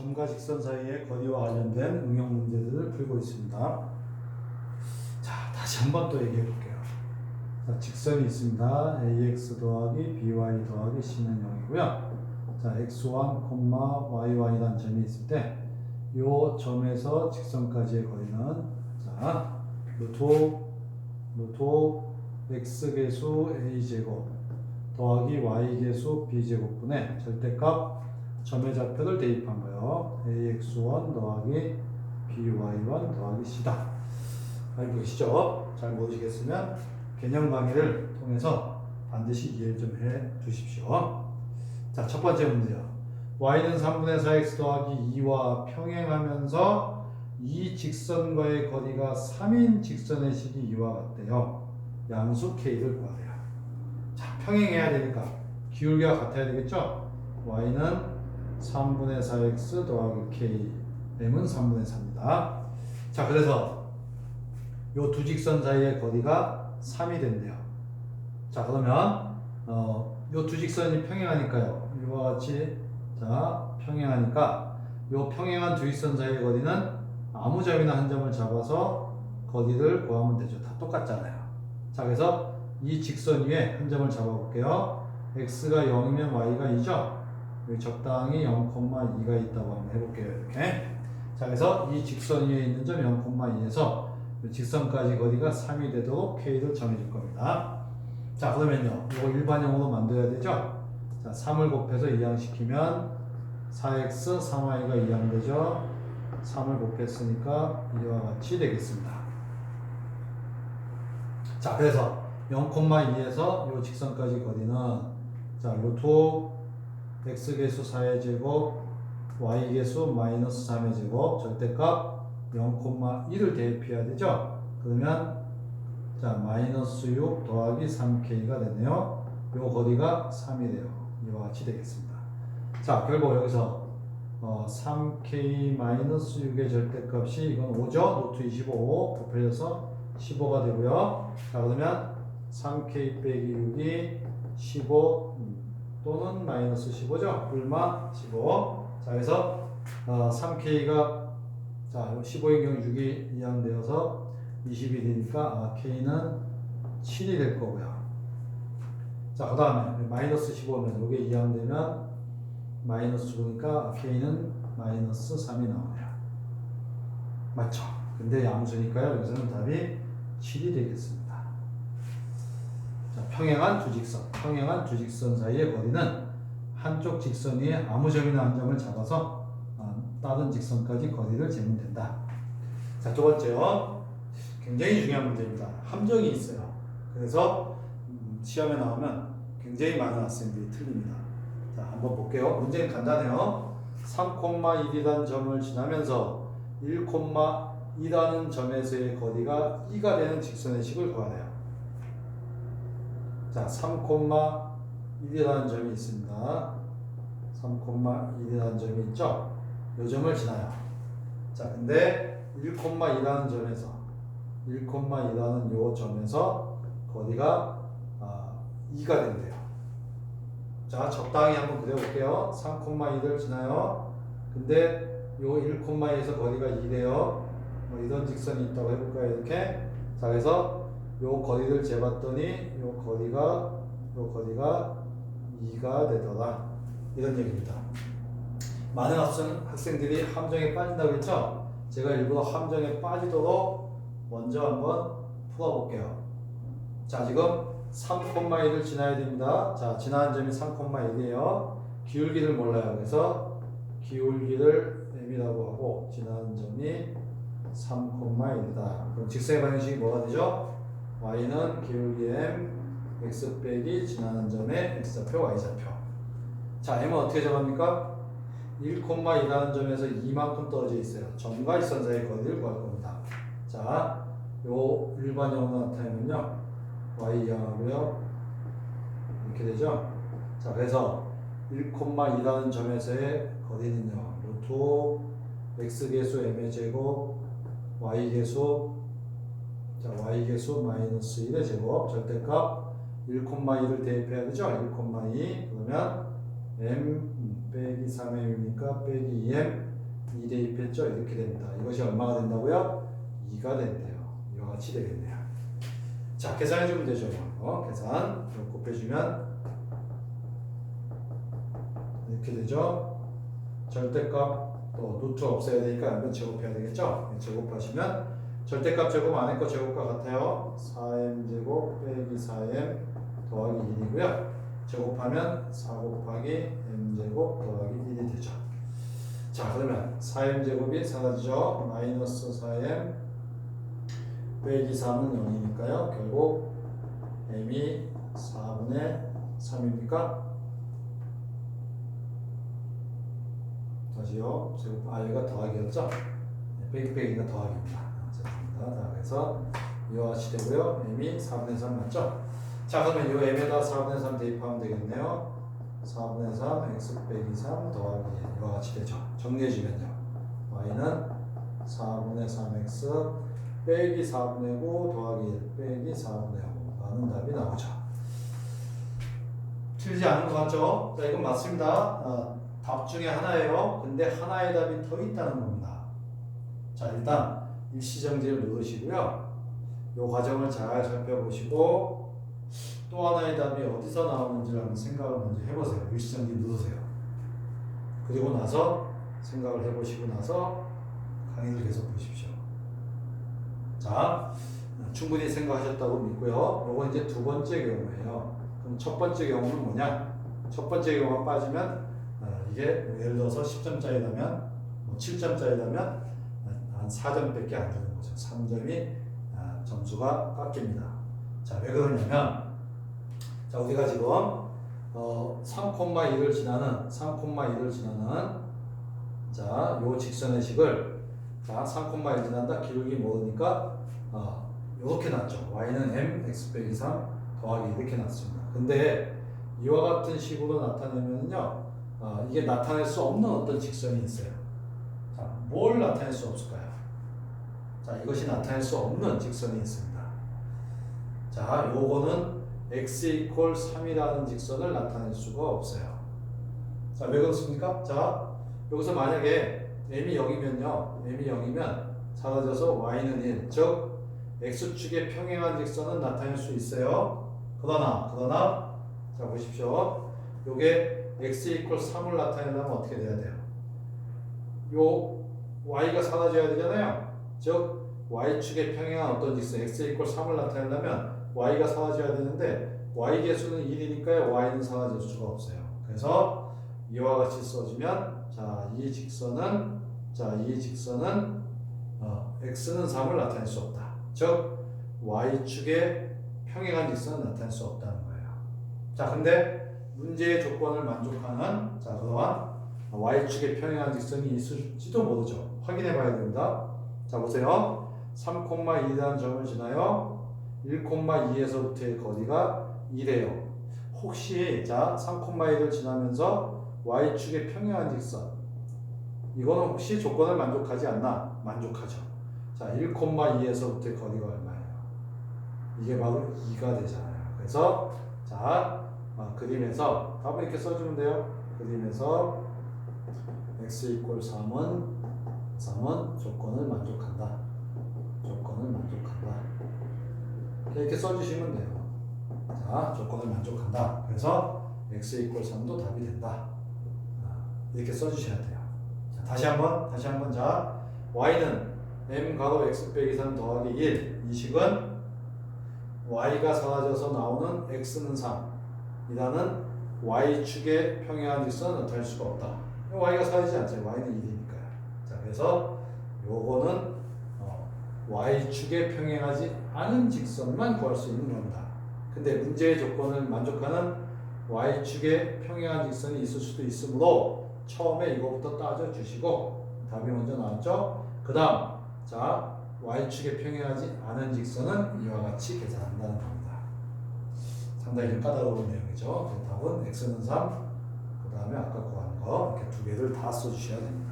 점과 직선 사이의 거리와 관련된 응용 문제들을 풀고 있습니다. 자, 다시 한 번 또 얘기해 볼게요. 자, 직선이 있습니다. ax 더하기 by 더하기 c는 0이고요. 자, x1, y1이라는 점이 있을 때, 요 점에서 직선까지의 거리는, 자, 루트 5, 루트 5, x계수 a제곱 더하기 y계수 b제곱분의 절대값 점의 좌표를 대입한 거예요. ax1 더하기 by1 더하기 c다. 알고 계시죠? 잘 모르시겠으면 개념 강의를 통해서 반드시 이해를 좀해 두십시오. 자, 첫 번째 문제요. y는 3분의 4x 더하기 2와 평행하면서 이 직선과의 거리가 3인 직선의 식이 이와 같대요. 양수 k를 구하래요. 자, 평행해야 되니까 기울기가 같아야 되겠죠? y는 3분의 4x 더하기 k, m은 3분의 4입니다. 자, 그래서 요 두 직선 사이의 거리가 3이 된대요. 자, 그러면 어, 요 두 직선이 평행하니까요. 이와 같이 자, 평행하니까 요 평행한 두 직선 사이의 거리는 아무 점이나 한 점을 잡아서 거리를 구하면 되죠. 다 똑같잖아요. 자, 그래서 이 직선 위에 한 점을 잡아볼게요. x가 0이면 y가 2죠? 여기 적당히 0,2가 있다고 한번 해볼게요. 이렇게. 자, 그래서 이 직선 위에 있는 점 0,2에서 직선까지 거리가 3이 되도록 k를 정해줄 겁니다. 자, 그러면요. 이거 일반형으로 만들어야 되죠? 자, 3을 곱해서 이항시키면 4x, 3y가 이항되죠? 3을 곱했으니까 이와 같이 되겠습니다. 자, 그래서 0,2에서 이 직선까지 거리는 자, 루트 x계수 4의 제곱, y계수 마이너스 3의 제곱, 절대값 0,1을 대입해야 되죠? 그러면 자, 마이너스 6 더하기 3k가 되네요. 요 거리가 3이래요. 이와 같이 되겠습니다. 자, 결국 여기서 어, 3k 마이너스 6의 절대값이 이건 5죠? 노트 25 곱해져서 15가 되고요. 자, 그러면 3k 빼기 6이 15 음, 또는 마이너스 15죠? 불마 15. 자, 그래서 어, 3k가 자, 15의 경우 6이 이항되어서 20이 되니까 아, k는 7이 될 거고요. 자, 그 다음에 마이너스 15면 이게 이항되면 마이너스 주니까 k는 마이너스 3이 나오네요. 맞죠? 근데 양수니까요. 여기서는 답이 7이 되겠습니다. 자, 평행한 두 직선, 평행한 두 직선 사이의 거리는 한쪽 직선 위에 아무 점이나 한 점을 잡아서 아, 다른 직선까지 거리를 재면 된다. 자, 두 번째요. 굉장히 중요한 문제입니다. 함정이 있어요. 그래서 음, 시험에 나오면 굉장히 많은 학생들이 틀립니다. 자, 한번 볼게요. 문제는 간단해요. 3,1이라는 점을 지나면서 1,2라는 점에서의 거리가 2가 되는 직선의 식을 구하래요. 자, 3,1이라는 점이 있습니다. 3,1이라는 점이 있죠? 이 점을 지나요. 자, 근데 1,2라는 점에서 1,2라는 요 점에서 거리가 아, 2가 된대요. 자, 적당히 한번 그려볼게요. 3,2를 지나요. 근데 요 1,2에서 거리가 2래요. 뭐 이런 직선이 있다고 해볼까요? 이렇게. 자, 그래서 요 거리를 재봤더니 요 거리가 요 거리가 2가 되더라. 이런 얘기입니다. 많은 학생, 학생들이 함정에 빠진다고 했죠? 제가 일부러 함정에 빠지도록 먼저 한번 풀어볼게요. 자, 지금 3,1을 지나야 됩니다. 자, 지나는 점이 3,1이에요. 기울기를 몰라요. 그래서 기울기를 m이라고 하고 지나는 점이 3,1이다. 그럼 직선의 방정식이 뭐가 되죠? y는 기울기 m, x 빼기 지나는 점의 x좌표, y좌표. 자, m은 어떻게 정합니까? 1,2라는 점에서 이만큼 떨어져 있어요. 점과 일선 사이의 거리를 구할 겁니다. 자, 요 일반형으로 나타내면요. y 이항하고요. 이렇게 되죠. 자, 그래서 1,2라는 점에서의 거리는요. 루트 x계수 m의 제곱 y계수 자, y계수 마이너스 1의 제곱 절대값 1,2를 대입해야 되죠. 1,2 그러면 m 빼기 3m이니까 빼기 2m 2 대입했죠? 이렇게 됩니다. 이것이 얼마가 된다고요? 2가 된대요. 이와 같이 되겠네요. 자, 계산해주면 되죠. 어, 계산. 곱해주면 이렇게 되죠. 절대값 또 루트 없애야 되니까 한번 제곱해야 되겠죠? 제곱하시면 절대값 제곱 안에 거 제곱과 같아요. 4m 제곱 빼기 4m 더하기 1이고요. 제곱하면 4 곱하기 m 제곱 더하기 1이 되죠. 자 그러면 4m 제곱이 사라지죠. 마이너스 4m 빼기 3은 0이니까요. 결국 m이 4분의 3입니까? 다시요. 제곱 아 여기가 더하기였죠? 네, 빼기 빼기가 더하기입니다. 아, 죄송합니다. 자 그래서 이와 같이 되고요. m이 4분의 3 맞죠? 자 그러면 이 m에다 4분의 3 대입하면 되겠네요. 4분의 3 x 빼기 3 더하기 1 이와 같이 되죠. 정리해주면요. y는 4분의 3x 빼기 4분의 5 더하기 1 빼기 4분의 5 라는 답이 나오죠. 틀리지 않은 것 같죠? 자 이건 맞습니다. 아, 답 중에 하나예요. 근데 하나의 답이 더 있다는 겁니다. 자 일단 일시정지를 누르시고요. 이 과정을 잘 살펴보시고 또 하나의 답이 어디서 나오는지를 한번 생각을 먼저 해보세요. 일시정지 누르세요. 그리고 나서 생각을 해보시고 나서 강의를 계속 보십시오. 자, 충분히 생각하셨다고 믿고요. 요거 이제 두 번째 경우예요. 그럼 첫 번째 경우는 뭐냐? 첫 번째 경우가 빠지면 어, 이게 예를 들어서 10점짜리라면 뭐 7점짜리라면 한 4점밖에 안 되는 거죠. 3점이 아, 점수가 깎입니다. 자, 왜 그러냐면 자, 우리가 지금 어, 3,1을 지나는 3,1을 지나는 자, 요 직선의 식을 자, 3,1 지난다 기울기 모르니까 어, 요렇게 났죠. y는 m x 빼기 3 더하기 이렇게 났습니다. 근데 이와 같은 식으로 나타내면요. 어, 이게 나타낼 수 없는 어떤 직선이 있어요. 자, 뭘 나타낼 수 없을까요? 자, 이것이 나타낼 수 없는 직선이 있습니다. 자, 요거는 x 이퀄 3이라는 직선을 나타낼 수가 없어요. 자, 왜 그렇습니까? 자, 여기서 만약에 m이 0이면요. m이 0이면 사라져서 y는 1. 즉, x축의 평행한 직선은 나타낼 수 있어요. 그러나, 그러나, 자, 보십시오. 요게 x 이퀄 3을 나타내려면 어떻게 돼야 돼요? 요 y가 사라져야 되잖아요. 즉, y축의 평행한 어떤 직선 x 이퀄 3을 나타내려면 y가 사라져야 되는데 y 개수는 1이니까 y는 사라질 수가 없어요. 그래서 이와 같이 써주면 자, 이 직선은 자, 이 직선은 어, x는 3을 나타낼 수 없다. 즉 y축의 평행한 직선은 나타낼 수 없다는 거예요. 자, 근데 문제의 조건을 만족하는 자, 그러한 y축의 평행한 직선이 있을지도 모르죠. 확인해 봐야 됩니다. 자, 보세요. 3,2라는 점을 지나요. 1,2에서부터의 거리가 2래요. 혹시 자 3,1을 지나면서 y축의 평행한 직선 이거는 혹시 조건을 만족하지 않나? 만족하죠. 자 1,2에서부터의 거리가 얼마예요? 이게 바로 2가 되잖아요. 그래서 자 아, 그림에서 답을 이렇게 써주면 돼요. 그림에서 x 이퀄 3은 3은 조건을 만족한다. 조건을 만족한다. 이렇게 써주시면 돼요. 자, 조건을 만족한다. 그래서 x 이퀄 3도 답이 된다. 아, 이렇게 써주셔야 돼요. 자, 다시 한번, 다시 한번 자, y는 m 가로 x 빼기 3 더하기 1. 이 식은 y가 사라져서 나오는 x는 3. 이라는 y축의 평행한 직선은 나타낼 수가 없다. y가 사라지지 않죠. y는 1이니까요. 자, 그래서 요거는 어, y축에 평행하지 않은 직선만 구할 수 있는 겁니다. 근데 문제의 조건을 만족하는 y축에 평행한 직선이 있을 수도 있으므로 처음에 이거부터 따져 주시고 답이 먼저 나왔죠. 그 다음 자 y축에 평행하지 않은 직선은 이와 같이 계산한다는 겁니다. 상당히 좀 까다로운 내용이죠. 그래서 답은 x는 3, 그 다음에 아까 구한 거 이렇게 두 개를 다 써주셔야 됩니다.